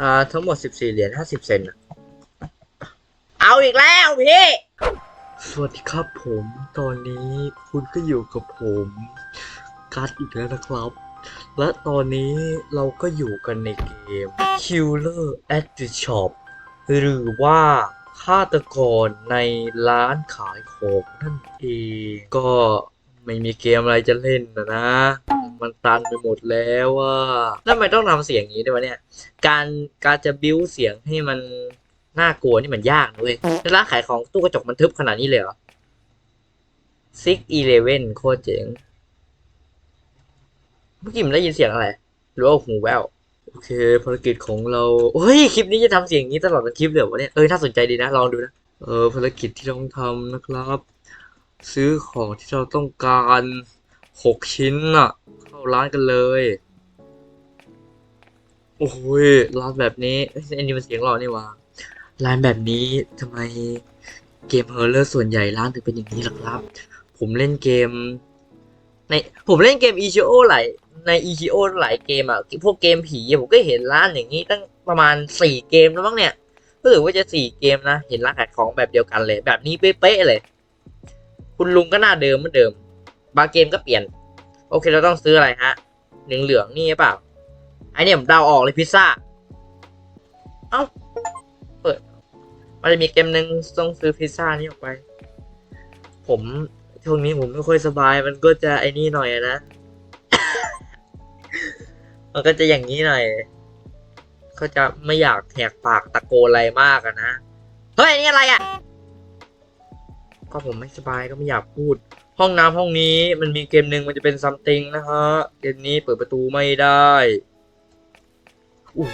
อ่าทั้งหมด14เหรียญ50เซนต์อะเอาอีกแล้วพี่ สวัสดีครับผม ตอนนี้คุณก็อยู่กับผมการ์ดอีกแล้วนะครับ และตอนนี้เราก็อยู่กันในเกม Killer at the Shop หรือว่าฆาตกรในร้านขายของนั่นเอง ก็ไม่มีเกมอะไรจะเล่นนะนะ มันตันไปหมดแล้วว่าแล้วทำไมต้องทำเสียงอย่างนี้ด้วยวะเนี่ย การการจะบิ้วเสียงให้มันน่ากลัวนี่มันยากนะเว้ยแล้วร้านขายของตู้กระจกมันทึบขนาดนี้เลยเหรอ Six Eleven โคตรเจ๋งเมื่อกี้มันได้ยินเสียงอะไรหรือว่าหูแววโอเคภารกิจของเราเฮ้ยคลิปนี้จะทำเสียงอย่างนี้ตลอดทั้งคลิปเลยเหรอวะเนี่ยเออน่าสนใจดีนะลองดูนะเออภารกิจที่ต้องทำนะครับ ซื้อของที่เราต้องการหกชิ้นน่ะ ร้านกันเลย โอ้ยร้านแบบนี้เอ้ยอันนี้มันเสียงหล่อนี่ว่าร้านแบบนี้ทำไมเกมเฮอร์เลอร์ส่วนใหญ่ร้านถึงเป็นอย่างนี้ล่ะครับ ผมเล่นเกม ในผมเล่นเกม e อหลายใน e อหลายเกมอะพวกเกมผีผมก็เห็นร้านอย่างนี้ตั้งประมาณสี่เกมแล้วมั้งเนี่ยรู้สึกว่าจะสี่เกมนะเห็นร้านขายของแบบเดียวกันเลย แบบนี้เป๊ะๆเลย คุณลุงก็หน้าเดิมเหมือนเดิม บางเกมก็เปลี่ยน โอเคเราต้องซื้ออะไรฮะเหลืองเหลืองนี่หรือเปล่าไอเนี่ยผมเดาออกเลยพิซซ่า เอ้า เปิด มันจะมีเกมหนึ่งต้องซื้อพิซซ่านี่ออกไป ผมช่วงนี้ผมไม่ค่อยสบาย มันก็จะไอ้นี่หน่อยนะ มันก็จะอย่างนี้หน่อยก็จะไม่อยากแหกปากตะโกนอะไรมากอะนะ เฮ้ยอันนี่อะไรอะ ก็ผมไม่สบายก็ไม่อยากพูด ห้องน้ำห้องนี้มันมีเกมหนึ่งมันจะเป็นซัมติงนะฮะ เกมนี้เปิดประตูไม่ได้ อุ้ย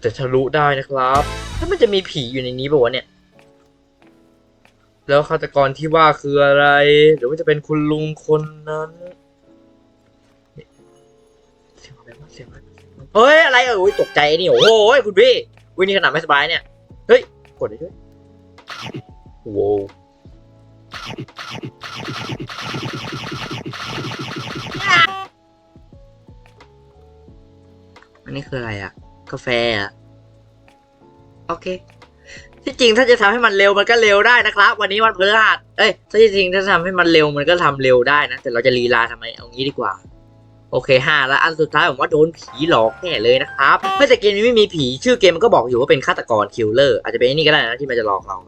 แต่ทะลุได้นะครับ ถ้ามันจะมีผีอยู่ในนี้ป่าวะเนี่ย แล้วฆาตกรที่ว่าคืออะไร หรือว่าจะเป็นคุณลุงคนนั้นเสียงอะไรวะเสียงอะไรเฮ้ย อะไรเอ่ยโอ้ยตกใจนี่ โอ้โหคุณพี่วินี่ขนาดไม่สบายเนี่ย เฮ้ย กดด้วยโว้อันนี้คืออะไรอะ กาแฟอะ โอเค ที่จริงถ้าจะทำให้มันเร็วมันก็เร็วได้นะครับ วันนี้วันพฤหัสเอ้ยถ้าที่จริงถ้าทำให้มันเร็วมันก็ทำเร็วได้นะ แต่เราจะลีลาทำไม เอางี้ดีกว่า โอเคห้าแล้วอันสุดท้ายผมว่าโดนผีหลอกแน่เลยนะครับไม่แต่เกมนี้ไม่มีผีชื่อเกมมันก็บอกอยู่ว่าเป็นฆาตกรคิลเลอร์อาจจะเป็นไอ้นี่ก็ได้นะที่มันจะหลอกเรา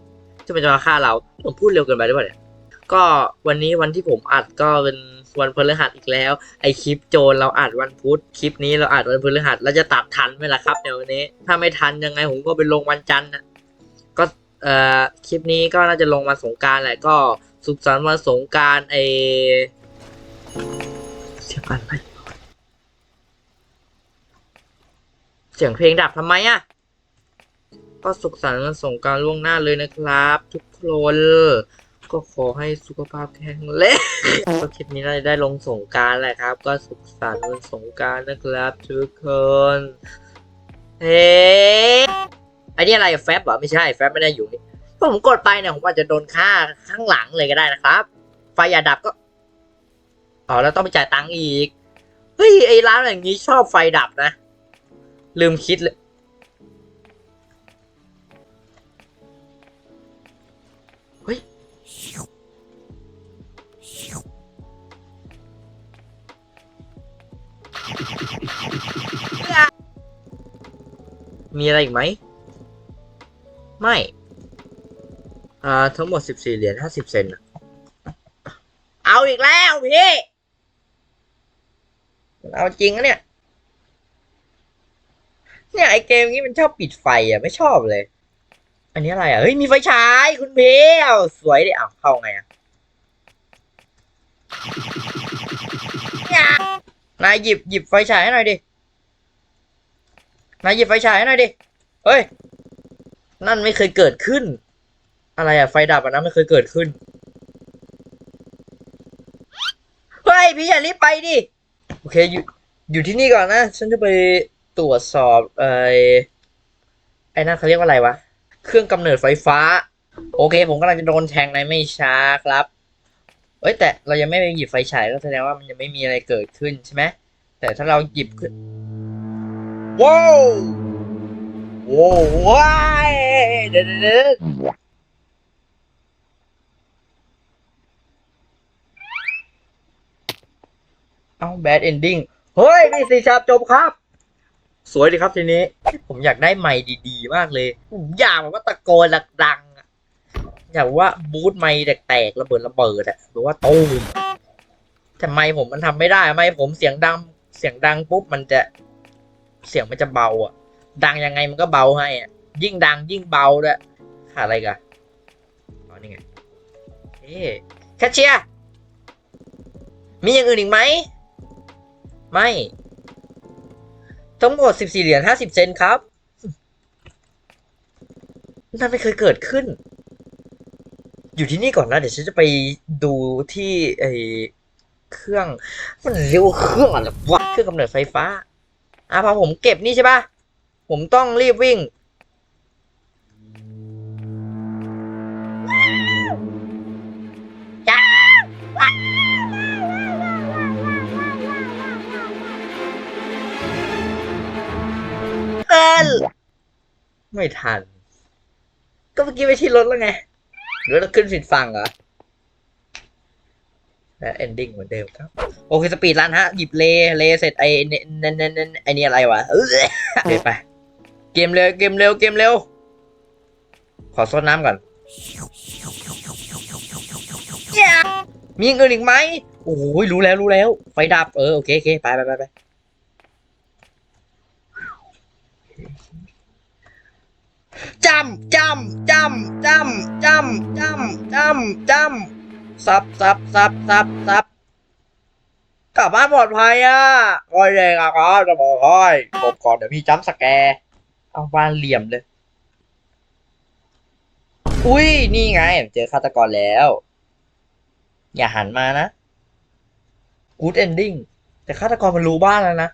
ที่มันจะมาฆ่าเราผมพูดเร็วเกินไปหรือเปล่าเนี่ยก็วันนี้วันที่ผมอัดก็เป็นวันพฤหัสอีกแล้ว ไอคลิปโจรเราอัดวันพุธคลิปนี้เราอัดวันพฤหัสแล้วจะตัดทันไหมล่ะครับเดี๋ยววันนี้ ถ้าไม่ทันยังไงผมก็ไปลงวันจันทร์นะก็เอ่อคลิปนี้ก็น่าจะลงวันสงการแหละก็สุขสันต์วันสงการไอเสียงอะไร สียงเพลงดับทำไมอะก็สุขสันต์วันสงการล่วงหน้าเลยนะครับ ทุกคนก็ขอให้สุขภาพแข็งแรงก็คลิปนี้น่าจะได้ลงสงการแหละครับ ก็สุขสันต์วันสงการนะครับทุกคนเฮ้ไอ้นี่อะไรแฟบเหรอไม่ใช่แฟบไม่ได้อยู่นี่ถ้าผมกดไปเนี่ยผมอาจจะโดนฆ่าข้างหลังเลยก็ได้นะครับ ไฟอย่าดับก็อ๋อแล้วต้องไปจ่ายตังค์อีกเฮ้ยไอ้ร้านอย่างนี้ชอบไฟดับนะ ลืมคิดเลยเฮ้ยมีอะไรอีกไหม ไม่ อ่า ทั้งหมด14เหรียญ50เซนต์อะเอาอีกแล้วพี่ เอาจริงนะเนี่ย เนี่ยไอเกมนี้มันชอบปิดไฟอะไม่ชอบเลย อันนี้อะไรอะเฮ้ยมีไฟฉายคุณเพเอาสวยดิอ้าวเข้าไงอะนายหยิบหยิบไฟฉายให้หน่อยดินายหยิบไฟฉายให้หน่อยดิเฮ้ยนั่นไม่เคยเกิดขึ้น อะไรอะไฟดับอะนะไม่เคยเกิดขึ้นเฮ้ยพี่อย่ารีบไปดิโอเคอยู่อยู่ที่นี่ก่อนนะ ฉันจะไป ตรวจสอบไอ้ไอ้นั่นเขาเรียกว่าอะไรวะ เครื่องกำเนิดไฟฟ้า โอเค ผมกำลังจะโดนแทงในไม่ช้าครับ เอ้ยแต่เรายังไม่ไปหยิบไฟฉายก็แสดงว่ามันยังไม่มีอะไรเกิดขึ้นใช่ไหมแต่ถ้าเราหยิบขึ้นว้าวว้วว้ายเดี๋ยวเดี๋ยวเดี๋ยวเอาแบดเอนดิ้งเฮ้ยนี่สี่ฉาบจบครับ สวยดีครับทีนี้ ผมอยากได้ไมค์ดีๆ มากเลย ผมอยากแบบว่าตะโกนดังๆอะอยากว่าบูทไมค์แตกๆระเบิดระเบิดอะหรือว่าตูมแต่ไมค์ผมมันทำไม่ได้ไมค์ผมเสียงดังเสียงดังปุ๊บมันจะเสียงมันจะเบาอะดังยังไงมันก็เบาให้อะยิ่งดังยิ่งเบาด้วยขาดอะไรกันอ๋อนี่ไงเอ๊ะแคชเชียร์มีอย่างอื่นอีกไหม ไม่ ทั้งหมด 14 เหรียญ 50 เซนครับ นั่นไม่เคยเกิดขึ้น อยู่ที่นี่ก่อนนะ เดี๋ยวฉันจะไปดูที่ไอเครื่อง มันเรียกว่าเครื่องอะไรวะ เครื่องกำเนิดไฟฟ้า อะพอผมเก็บนี่ใช่ปะผมต้องรีบวิ่ง ไม่ทัน ก็เมื่อกี้ไปที่รถแล้วไงหรือเราขึ้นผิดฝั่งเหรอและเอนดิ้งเหมือนเดิมครับ โอเคสปีดรันฮะ หยิบเลเลเสร็จไอ้เนเนเนเนไอ้นี่อะไรวะเออไป เกมเร็วเกมเร็วเกมเร็ว ขอซดน้ำก่อนมีอย่างอื่นอีกไหมโอ้ยรู้แล้วรู้แล้ว ไฟดับเออโอเคโอเคไปไปไปไปจำจำจำจำจำจำจำจำซับซับซับซับซับกลับบ้านปลอดภัยอะโอ้ยเลยครับจะบอกโอ้ยหลบก่อนเดี๋ยวมีจัมสแกร์เอาบ้านเหลี่ยมเลย อุ้ยนี่ไง เจอฆาตกรแล้ว อย่าหันมานะ good ending แต่ฆาตกรมันรู้บ้านแล้วนะ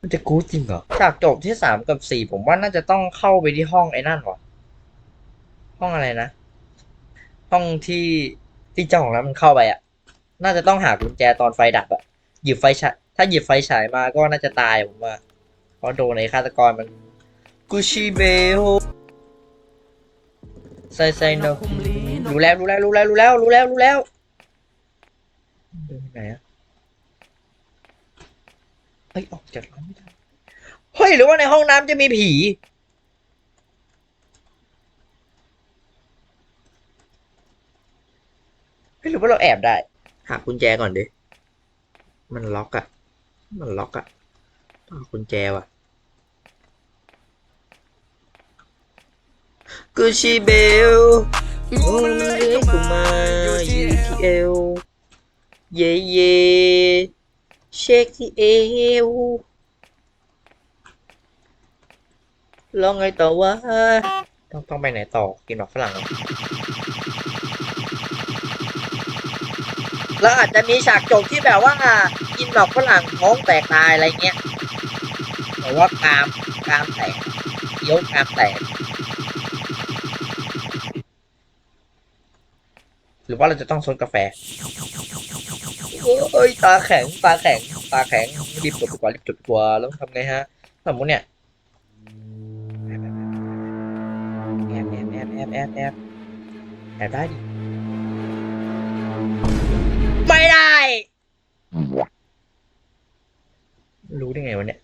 มันจะกู๊ดจริงเหรอฉากจบที่สามกับสี่ผมว่าน่าจะต้องเข้าไปที่ห้องไอ้นั่นวะห้องอะไรนะ ห้องที่ที่เจ้าของร้านมันเข้าไปอะ น่าจะต้องหากุญแจตอนไฟดับอะ หยิบไฟฉายถ้าหยิบไฟฉายมาก็น่าจะตายผมว่าเพราะโดนไอ้ฆาตกรมันกุชิเบโฮใส่ใส่โนรู้แล้วรู้แล้วรู้แล้วรู้แล้วรู้แล้วรู้แล้วเดินไปไหนอะเฮ้ยออกจากร้านไม่ได้เฮ้ยหรือว่าในห้องน้ำจะมีผี เฮ้ยหรือว่าเราแอบได้ หากุญแจก่อนดิ มันล็อกอะมันล็อกอะต้องหากุญแจว่ะกูชิเบลโอ้ยเรียกกูมาอยู่ที่เอวเย่เย่ เช็คที่เอวลองไงต่อวะต้องต้องไปไหนต่อกินหมากฝรั่งเหรอแล้วอาจจะมีฉากจบที่แบบว่ากินหมากฝรั่งท้องแตกตายอะไรเงี้ยแต่ว่ากรามกรามแตกเคี้ยวกรามแตก หรือว่าเราจะต้องซดกาแฟ โอ้ยตาแข็งตาแข็งตาแข็งรีบจดดีกว่ารีบจดดีกว่าแล้วทำไงฮะสมมติเนี่ยแอบแอบแอบแอบแอบแอบแอบได้ดิไม่ได้ รู้ได้ไงวะเนี่ย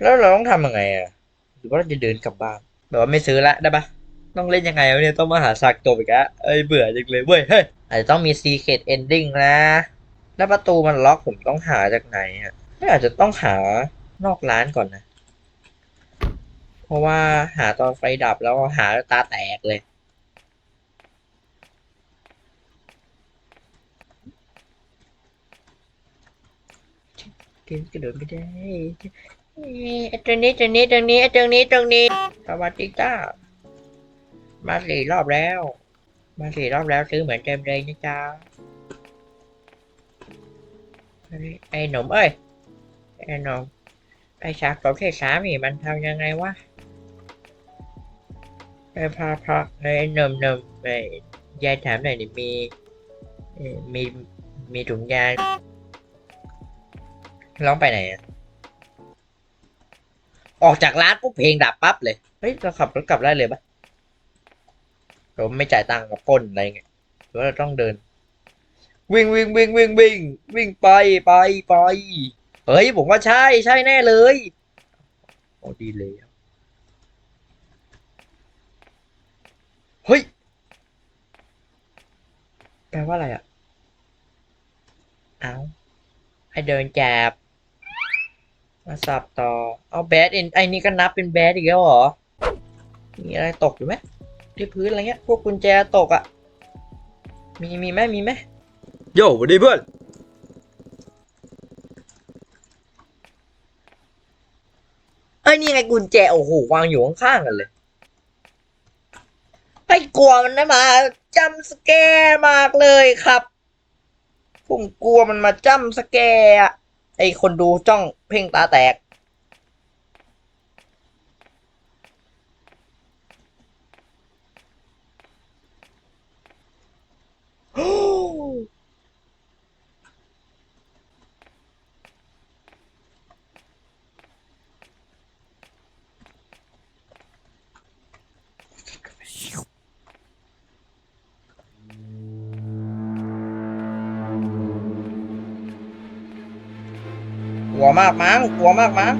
แล้วเราต้องทำยังไงอะหรือว่าเราจะเดินกลับบ้านแบบว่าไม่ซื้อละได้ปะ ต้องเล่นยังไงวะเนี่ยต้องมาหาฉากจบอีกอะเอ้ยเบื่อจังเลยเว้ยเฮ้ยอาจจะต้องมี secret ending นะ แล้วประตูมันล็อกผมต้องหาจากไหนอะไม่อาจจะต้องหานอกร้านก่อนนะ เพราะว่าหาตอนไฟดับแล้วหาตาแตกเลยเดินกระโดดไม่ได้เจ้ตรงนี้ตรงนี้ตรงนี้ตรงนี้ตรงนี้สวัสดีจ้า มาสี่รอบแล้ว มาสี่รอบแล้วซื้อเหมือนเดิมเลยนะจ๊ะไอ้ไอ้หนุ่มเอ้ยไอ้หนุ่มไอ้ฉากประเภทสามนี่มันทำยังไงวะไอ้พาพาไอ้หนุ่มหนุ่มไอ้ยายถามหน่อยดิมีมีมีถุงยางร้องไปไหนอะออกจากร้านปุ๊บเพลงดับปั๊บเลย เฮ้ย เราขับรถกลับได้เลยปะ เราไม่จ่ายตังค์กับปล้นอะไรเงี้ยหรือว่าเราต้องเดิน วิ่งวิ่งวิ่งวิ่งวิ่งวิ่งไปไปไปเฮ้ยผมว่าใช่ใช่แน่เลยโอ้ดีเลยเฮ้ยแปลว่าอะไรอะเอาให้เดินแจบมาสับต่อ เอาแบดเอ็นไอ้นี่ก็นับเป็นแบดอีกแล้วเหรอ มีอะไรตกอยู่ไหม ที่พื้นอะไรเงี้ย พวกกุญแจตกอะ มีมีไหมมีไหมโย่สวัสดีเพื่อนเอ้ยนี่ไงกุญแจ โอ้โห วางอยู่ข้างๆกันเลย ไอ้กลัวมันนะมาจำสแกร์มากเลยครับ ผมกลัวมันมาจำสแกร์อะไอคนดูจ้องเพ่งตาแตก กลัวมากมั้งกลัวมากมั้ง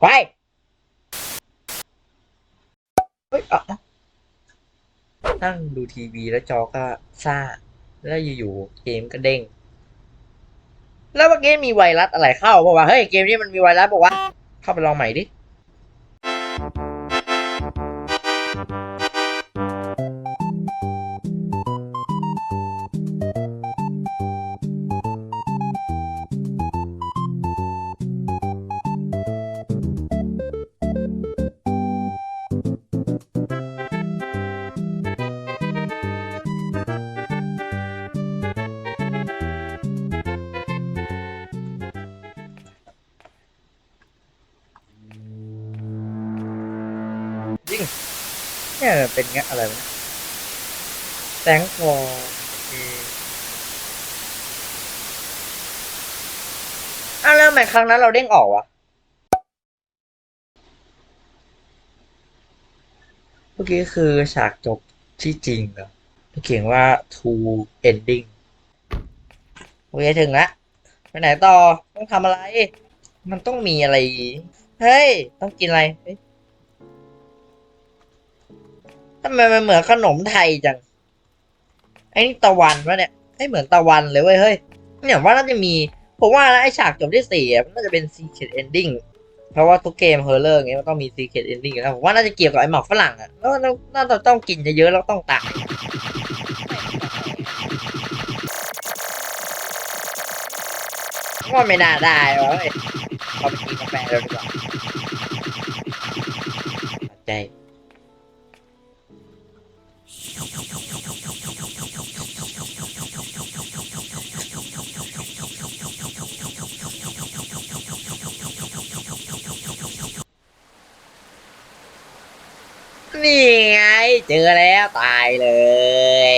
ไปเฮ้ยอะอะ นั่งดูทีวีแล้วจอก็ซ่า แล้วอยู่ๆเกมก็เด้ง แล้วเมื่อกี้มีไวรัสอะไรเข้าบอกว่าเฮ้ยเกมนี้มันมีไวรัสบอกว่าเข้าไปลองใหม่ดิ เนี่ยเป็นไงอะไรวะแตงฟออ้าวแล้วทำไมครั้งนั้นเราเด้งออกวะ เมื่อกี้คือฉากจบที่จริงเหรอเขียนว่า to ending โอเคถึงละไปไหนต่อ ต้องทำอะไร มันต้องมีอะไร เฮ้ย ต้องกินอะไร ทำไมมันเหมือนขนมไทยจัง ไอ้นี่ตะวันวะเนี่ยไม่เหมือนตะวันเลยเว้ยเฮ้ยเนี่ยว่าน่าจะมีผมว่านะไอ้ฉากจบที่สี่มันน่าจะเป็น secret ending เพราะว่าทุกเกมเฮอร์เลอร์เงี้ยมันต้องมี secret ending อยู่แล้วผมว่าน่าจะเกี่ยวกับไอ้หมอกฝรั่งอะแล้วน่าน่าจะต้องกินเยอะๆแล้วต้องตายว่าไม่น่าได้วะเฮ้ยเราไปกินกาแฟเราดีกว่าใจ นี่ไง เจอแล้วตายเลย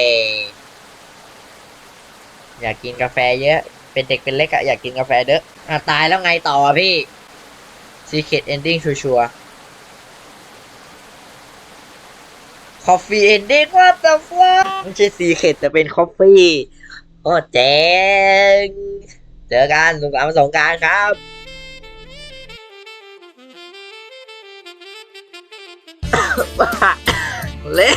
อยากกินกาแฟเยอะ เป็นเด็กเป็นเล็กอะอยากกินกาแฟเด้ออะตายแล้วไงต่อพี่ Secret Ending ชัวร์ ๆ Coffee Ending what the fuck ไม่ใช่ Secret แต่เป็น Coffee โอ้เจ๋งเจอกันสงกรานต์มาสงกรารครับเละ